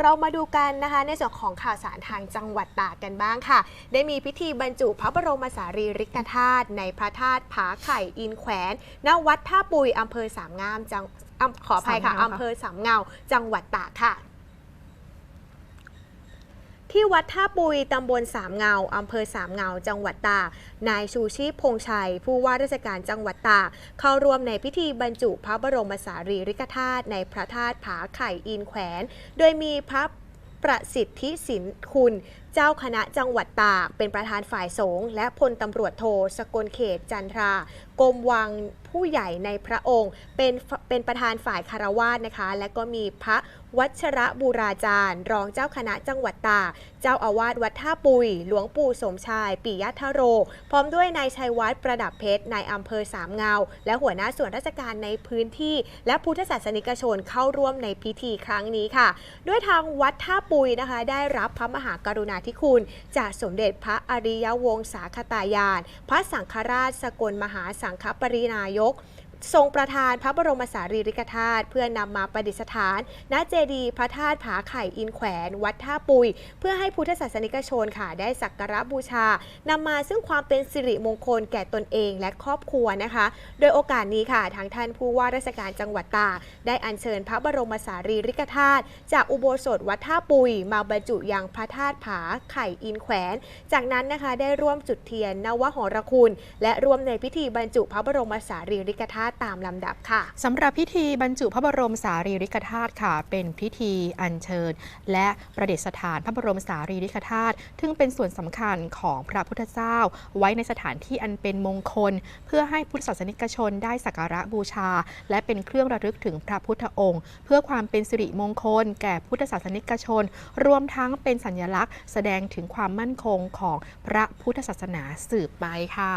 เรามาดูกันนะคะในส่วนของข่าวสารทางจังหวัดตากกันบ้างค่ะ ได้มีพิธีบรรจุพระบรมสารีริกธาตุในพระธาตุผาไข่อินแขวนณวัดท่าปุยอำเภอสามงามจังอำขออภัยค่ะสามเงาค่ะอำเภอสามเงา จังหวัดตากค่ะ ที่วัดท่าปุยตำบลสามเงาอำเภอสามเงา จังหวัดตาก นายชูชีพพงษ์ชัย ผู้ว่าราชการจังหวัดตาก เข้าร่วมในพิธีบรรจุพระบรมสารีริกธาตุในพระธาตุผาไข่อินแขวน โดยมีพระประสิทธิสินคุณเจ้าคณะจังหวัดตากเป็นประธานฝ่ายสงฆ์และพลตำรวจโทสกลเขตจันทรากรมวังผู้ใหญ่ในพระองค์ เป็นเป็นประธานฝ่ายคารวาสนะคะ และก็มีพระวัชระบูราจารย์ รองเจ้าคณะจังหวัดตากเจ้าอาวาสวัดท่าปุย หลวงปู่สมชาย ปิยทโร พร้อมด้วยนายชัยวัฒน์ประดับเพชรนายอำเภอสามเงา และหัวหน้าส่วนราชการในพื้นที่ และพุทธศาสนิกชนเข้าร่วมในพิธีครั้งนี้ค่ะ ด้วยทางวัดท่าปุยนะคะ ได้รับพระมหากรุณาธิคุณ จากสมเด็จพระอริยวงศาคตายาน พระสังฆราชสกลมหาสังฆปรินายก ทรงประทานพระบรมสารีริกธาตุเพื่อนำมาประดิษฐาน ณเจดีย์พระธาตุผาไข่อินแขวน วัดท่าปุย เพื่อให้พุทธศาสนิกชนค่ะได้สักการะบูชานำมาซึ่งความเป็นสิริมงคลแก่ตนเองและครอบครัวนะคะ โดยโอกาสนี้ค่ะทางท่านผู้ว่าราชการจังหวัดตากได้อัญเชิญพระบรมสารีริกธาตุจากอุโบสถวัดท่าปุย มาบรรจุยังพระธาตุผาไข่อินแขวน จากนั้นนะคะได้ร่วมจุดเทียนนวหรคุณ และร่วมในพิธีบรรจุพระบรมสารีริกธาตุตุตามลำดับค่ะสำหรับพิธีบรรจุพระบรมสารีริกธาตุค่ะ เป็นพิธีอัญเชิญ และประดิษฐานพระบรมสารีริกธาตุซึ่งเป็นส่วนสำคัญของพระพุทธเจ้า ไว้ในสถานที่อันเป็นมงคล เพื่อให้พุทธศาสนิกชนได้สักการะบูชา และเป็นเครื่องระลึกถึงพระพุทธองค์ เพื่อความเป็นสิริมงคล แก่พุทธศาสนิกชน รวมทั้งเป็นสัญลักษณ์ แสดงถึงความมั่นคงของพระพุทธศาสนาสืบไปค่ะ